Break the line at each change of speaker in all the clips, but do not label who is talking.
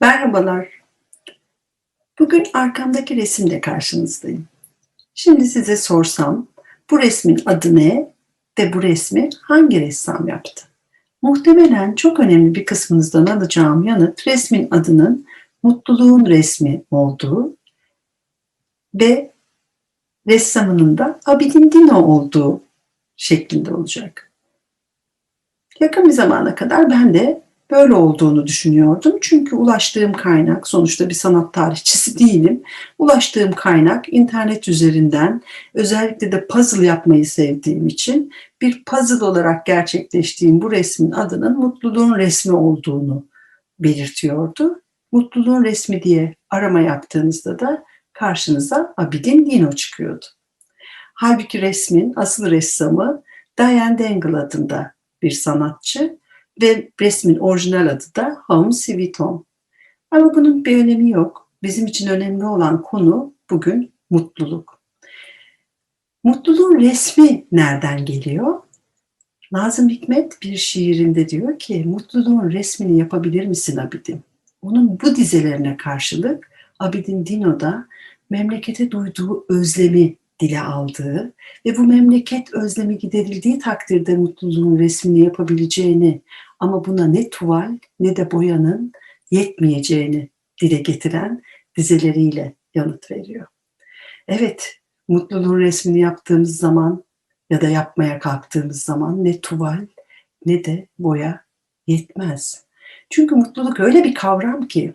Merhabalar. Bugün arkamdaki resimle karşınızdayım. Şimdi size sorsam bu resmin adı ne ve bu resmi hangi ressam yaptı? Muhtemelen çok önemli bir kısmınızdan alacağım yanıt resmin adının mutluluğun resmi olduğu ve ressamının da Abidin Dino olduğu şeklinde olacak. Yakın bir zamana kadar ben de böyle olduğunu düşünüyordum. Çünkü ulaştığım kaynak, sonuçta bir sanat tarihçisi değilim. Ulaştığım kaynak internet üzerinden özellikle de puzzle yapmayı sevdiğim için bir puzzle olarak gerçekleştiğim bu resmin adının mutluluğun resmi olduğunu belirtiyordu. Mutluluğun resmi diye arama yaptığınızda da karşınıza Abidin Dino çıkıyordu. Halbuki resmin asıl ressamı Diane Dangle adında bir sanatçı ve resmin orijinal adı da Home Sweet Home. Ama bunun bir önemi yok. Bizim için önemli olan konu bugün mutluluk. Mutluluğun resmi nereden geliyor? Nazım Hikmet bir şiirinde diyor ki mutluluğun resmini yapabilir misin Abidin? Onun bu dizelerine karşılık Abidin Dino'da memlekete duyduğu özlemi dile aldığı ve bu memleket özlemi giderildiği takdirde mutluluğun resmini yapabileceğini ama buna ne tuval ne de boyanın yetmeyeceğini dile getiren dizeleriyle yanıt veriyor. Evet, mutluluğun resmini yaptığımız zaman ya da yapmaya kalktığımız zaman ne tuval ne de boya yetmez. Çünkü mutluluk öyle bir kavram ki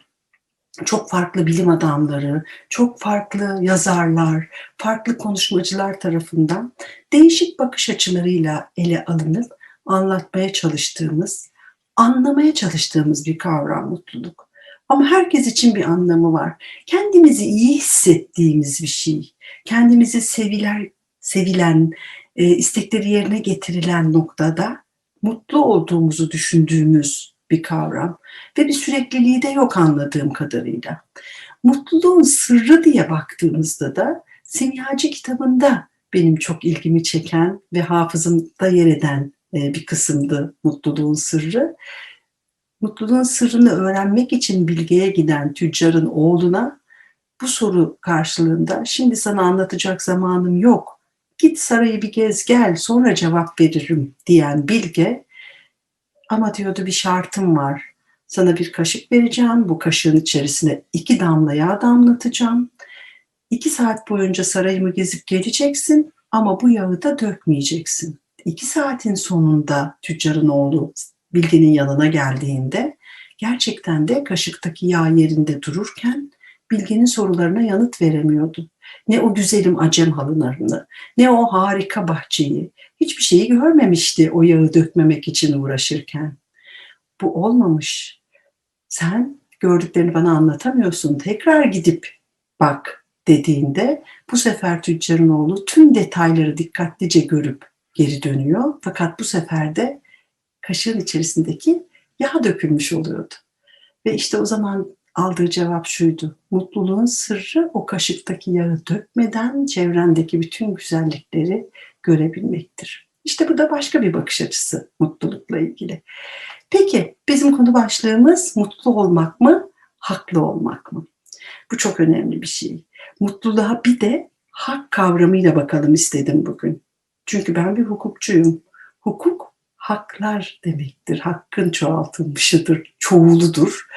çok farklı bilim adamları, çok farklı yazarlar, farklı konuşmacılar tarafından değişik bakış açılarıyla ele alınıp anlatmaya çalıştığımız, anlamaya çalıştığımız bir kavram mutluluk. Ama herkes için bir anlamı var. Kendimizi iyi hissettiğimiz bir şey, kendimizi seviler, sevilen, e, istekleri yerine getirilen noktada mutlu olduğumuzu düşündüğümüz bir kavram ve bir sürekliliği de yok anladığım kadarıyla. Mutluluğun sırrı diye baktığımızda da Simyacı kitabında benim çok ilgimi çeken ve hafızımda yer eden bir kısımdı mutluluğun sırrı. Mutluluğun sırrını öğrenmek için bilgeye giden tüccarın oğluna bu soru karşılığında şimdi sana anlatacak zamanım yok. Git sarayı bir gez gel sonra cevap veririm diyen bilge ama diyordu bir şartım var. Sana bir kaşık vereceğim. Bu kaşığın içerisine iki damla yağ damlatacağım. İki saat boyunca sarayımı gezip geleceksin ama bu yağı da dökmeyeceksin. İki saatin sonunda tüccarın oğlu Bilge'nin yanına geldiğinde gerçekten de kaşıktaki yağ yerinde dururken Bilge'nin sorularına yanıt veremiyordu. Ne o güzelim acem halılarını, ne o harika bahçeyi, hiçbir şeyi görmemişti o yağı dökmemek için uğraşırken. Bu olmamış. Sen gördüklerini bana anlatamıyorsun. Tekrar gidip bak dediğinde bu sefer tüccarın oğlu tüm detayları dikkatlice görüp geri dönüyor. Fakat bu sefer de kaşığın içerisindeki yağ dökülmüş oluyordu. Ve işte o zaman aldığı cevap şuydu. Mutluluğun sırrı o kaşıktaki yağı dökmeden çevrendeki bütün güzellikleri görebilmektir. İşte bu da başka bir bakış açısı mutlulukla ilgili. Peki bizim konu başlığımız mutlu olmak mı, haklı olmak mı? Bu çok önemli bir şey. Mutluluğa bir de hak kavramıyla bakalım istedim bugün. Çünkü ben bir hukukçuyum. Hukuk haklar demektir. Hakkın çoğaltılmışıdır, çoğuludur.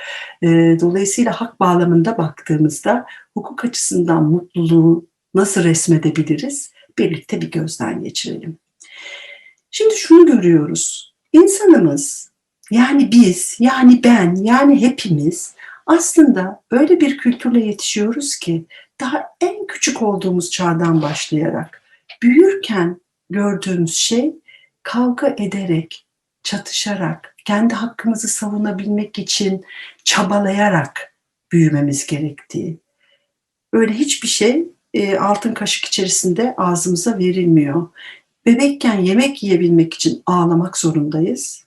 Dolayısıyla hak bağlamında baktığımızda hukuk açısından mutluluğu nasıl resmedebiliriz? Birlikte bir gözden geçirelim. Şimdi şunu görüyoruz. İnsanımız, yani biz, yani ben, yani hepimiz aslında öyle bir kültürle yetişiyoruz ki daha en küçük olduğumuz çağdan başlayarak büyürken gördüğümüz şey kavga ederek, çatışarak, kendi hakkımızı savunabilmek için çabalayarak büyümemiz gerektiği. Öyle hiçbir şey e, altın kaşık içerisinde ağzımıza verilmiyor. Bebekken yemek yiyebilmek için ağlamak zorundayız.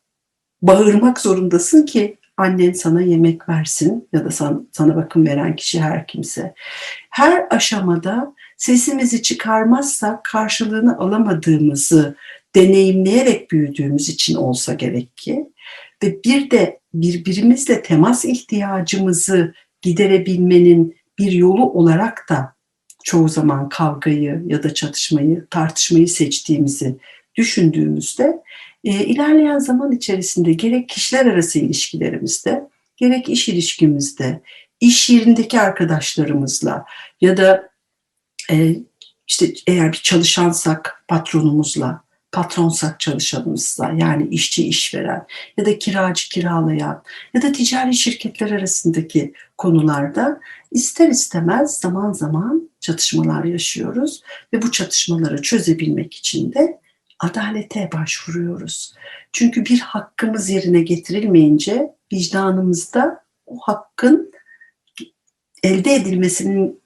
Bağırmak zorundasın ki annen sana yemek versin ya da sana, sana bakım veren kişi her kimse. Her aşamada sesimizi çıkarmazsak karşılığını alamadığımızı deneyimleyerek büyüdüğümüz için olsa gerek ki ve bir de birbirimizle temas ihtiyacımızı giderebilmenin bir yolu olarak da çoğu zaman kavgayı ya da çatışmayı, tartışmayı seçtiğimizi düşündüğümüzde e, ilerleyen zaman içerisinde gerek kişiler arası ilişkilerimizde, gerek iş ilişkimizde, iş yerindeki arkadaşlarımızla ya da e, işte eğer bir çalışansak patronumuzla, patronsak çalışanımızla yani işçi işveren ya da kiracı kiralayan ya da ticari şirketler arasındaki konularda ister istemez zaman zaman çatışmalar yaşıyoruz ve bu çatışmaları çözebilmek için de adalete başvuruyoruz. Çünkü bir hakkımız yerine getirilmeyince vicdanımızda o hakkın elde edilmesinin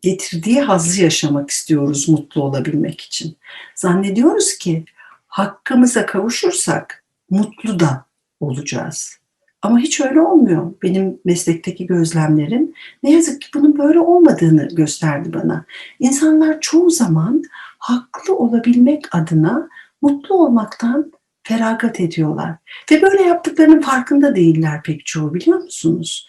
getirdiği hazzı yaşamak istiyoruz mutlu olabilmek için. Zannediyoruz ki hakkımıza kavuşursak mutlu da olacağız. Ama hiç öyle olmuyor. Benim meslekteki gözlemlerim ne yazık ki bunun böyle olmadığını gösterdi bana. İnsanlar çoğu zaman haklı olabilmek adına mutlu olmaktan feragat ediyorlar. Ve böyle yaptıklarının farkında değiller pek çoğu biliyor musunuz?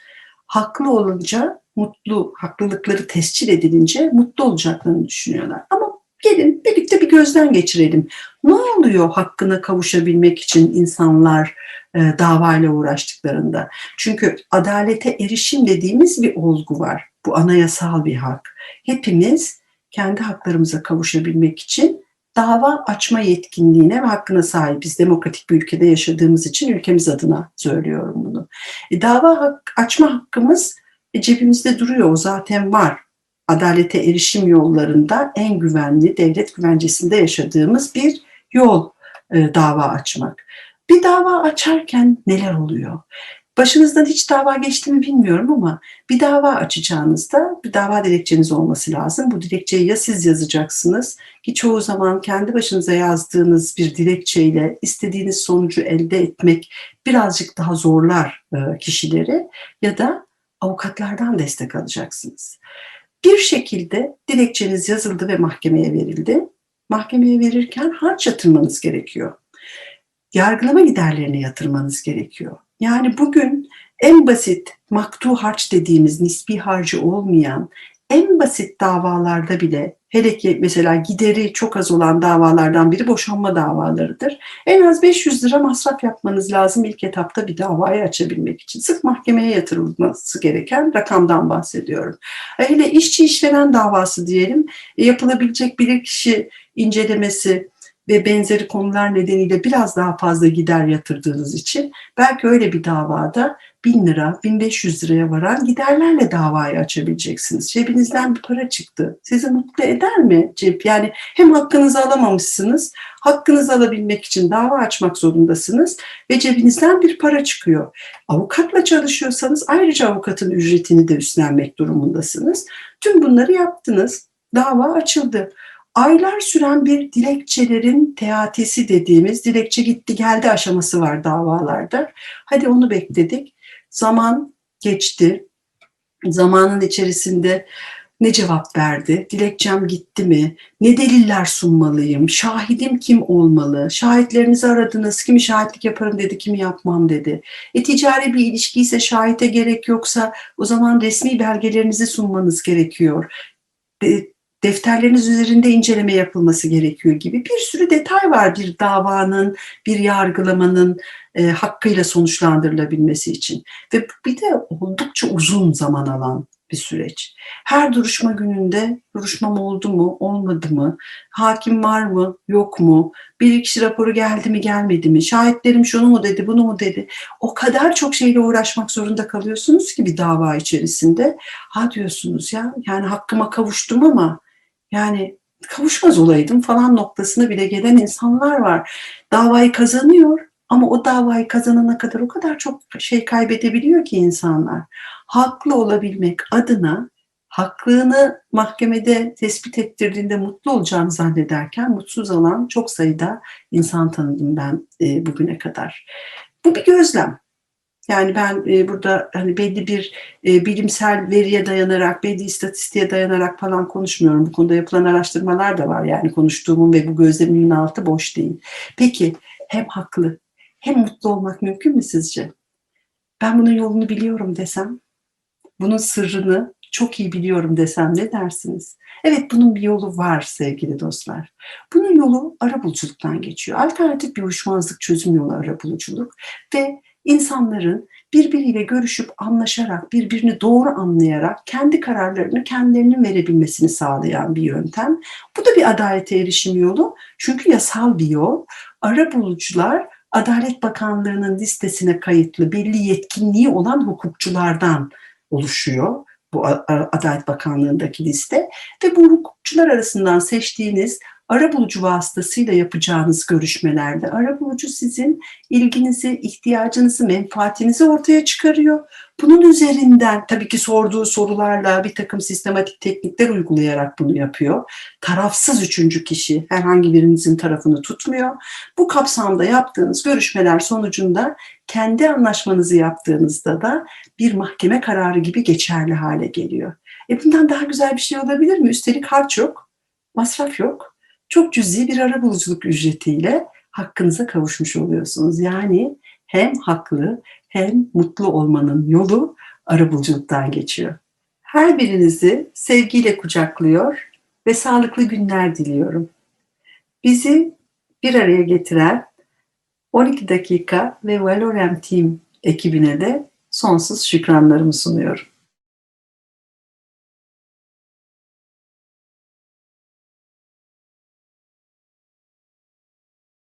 Haklı olunca mutlu, haklılıkları tescil edilince mutlu olacaklarını düşünüyorlar. Ama gelin birlikte bir gözden geçirelim. Ne oluyor hakkına kavuşabilmek için insanlar e, davayla uğraştıklarında? Çünkü adalete erişim dediğimiz bir olgu var. Bu anayasal bir hak. Hepimiz kendi haklarımıza kavuşabilmek için dava açma yetkinliğine ve hakkına sahibiz. Demokratik bir ülkede yaşadığımız için ülkemiz adına söylüyorum bunu. E, dava hak, açma hakkımız e, cebimizde duruyor, o zaten var. Adalete erişim yollarında en güvenli, devlet güvencesinde yaşadığımız bir yol e, dava açmak. Bir dava açarken neler oluyor? Başınızdan hiç dava geçti mi bilmiyorum ama bir dava açacağınızda bir dava dilekçeniz olması lazım. Bu dilekçeyi ya siz yazacaksınız ki çoğu zaman kendi başınıza yazdığınız bir dilekçeyle istediğiniz sonucu elde etmek birazcık daha zorlar e, kişileri ya da avukatlardan destek alacaksınız. Bir şekilde dilekçeniz yazıldı ve mahkemeye verildi. Mahkemeye verirken harç yatırmanız gerekiyor. Yargılama giderlerini yatırmanız gerekiyor. Yani bugün en basit maktu harç dediğimiz nispi harcı olmayan en basit davalarda bile hele ki mesela gideri çok az olan davalardan biri boşanma davalarıdır. En az 500 lira masraf yapmanız lazım ilk etapta bir davayı açabilmek için. Sırf mahkemeye yatırılması gereken rakamdan bahsediyorum. Hele işçi işveren davası diyelim yapılabilecek bilirkişi incelemesi ve benzeri konular nedeniyle biraz daha fazla gider yatırdığınız için belki öyle bir davada 1000 lira, 1500 liraya varan giderlerle davayı açabileceksiniz. Cebinizden bir para çıktı. Sizi mutlu eder mi cep? Yani hem hakkınızı alamamışsınız, hakkınızı alabilmek için dava açmak zorundasınız ve cebinizden bir para çıkıyor. Avukatla çalışıyorsanız ayrıca avukatın ücretini de üstlenmek durumundasınız. Tüm bunları yaptınız. Dava açıldı aylar süren bir dilekçelerin teatisi dediğimiz dilekçe gitti geldi aşaması var davalarda. Hadi onu bekledik. Zaman geçti. Zamanın içerisinde ne cevap verdi? Dilekçem gitti mi? Ne deliller sunmalıyım? Şahidim kim olmalı? Şahitlerinizi aradınız. Kimi şahitlik yaparım dedi, kimi yapmam dedi. E ticari bir ilişki ise şahite gerek yoksa o zaman resmi belgelerinizi sunmanız gerekiyor. E, defterleriniz üzerinde inceleme yapılması gerekiyor gibi bir sürü detay var bir davanın, bir yargılamanın e, hakkıyla sonuçlandırılabilmesi için. Ve bir de oldukça uzun zaman alan bir süreç. Her duruşma gününde duruşmam oldu mu, olmadı mı, hakim var mı, yok mu, bir kişi raporu geldi mi, gelmedi mi, şahitlerim şunu mu dedi, bunu mu dedi. O kadar çok şeyle uğraşmak zorunda kalıyorsunuz ki bir dava içerisinde. Ha diyorsunuz ya, yani hakkıma kavuştum ama yani kavuşmaz olaydım falan noktasına bile gelen insanlar var. Davayı kazanıyor ama o davayı kazanana kadar o kadar çok şey kaybedebiliyor ki insanlar. Haklı olabilmek adına haklılığını mahkemede tespit ettirdiğinde mutlu olacağını zannederken mutsuz olan çok sayıda insan tanıdım ben e, bugüne kadar. Bu bir gözlem. Yani ben e, burada hani belli bir e, bilimsel veriye dayanarak, belli istatistiğe dayanarak falan konuşmuyorum. Bu konuda yapılan araştırmalar da var. Yani konuştuğumun ve bu gözlemimin altı boş değil. Peki hem haklı hem mutlu olmak mümkün mü sizce? Ben bunun yolunu biliyorum desem, bunun sırrını çok iyi biliyorum desem ne dersiniz? Evet bunun bir yolu var sevgili dostlar. Bunun yolu arabuluculuktan geçiyor. Alternatif bir uyuşmazlık çözüm yolu arabuluculuk ve insanların birbiriyle görüşüp anlaşarak, birbirini doğru anlayarak kendi kararlarını kendilerinin verebilmesini sağlayan bir yöntem. Bu da bir adalete erişim yolu. Çünkü yasal bir yol. Arabulucular Adalet Bakanlığı'nın listesine kayıtlı belli yetkinliği olan hukukçulardan oluşuyor bu Adalet Bakanlığı'ndaki liste ve bu hukukçular arasından seçtiğiniz arabulucu vasıtasıyla yapacağınız görüşmelerde arabulucu sizin ilginizi, ihtiyacınızı, menfaatinizi ortaya çıkarıyor. Bunun üzerinden tabii ki sorduğu sorularla bir takım sistematik teknikler uygulayarak bunu yapıyor. Tarafsız üçüncü kişi herhangi birinizin tarafını tutmuyor. Bu kapsamda yaptığınız görüşmeler sonucunda kendi anlaşmanızı yaptığınızda da bir mahkeme kararı gibi geçerli hale geliyor. E bundan daha güzel bir şey olabilir mi? Üstelik harç yok, masraf yok. Çok cüzi bir arabuluculuk ücretiyle hakkınıza kavuşmuş oluyorsunuz. Yani hem haklı hem mutlu olmanın yolu arabuluculuktan geçiyor. Her birinizi sevgiyle kucaklıyor ve sağlıklı günler diliyorum. Bizi bir araya getiren 12 dakika ve Valorem Team ekibine de sonsuz şükranlarımı sunuyorum.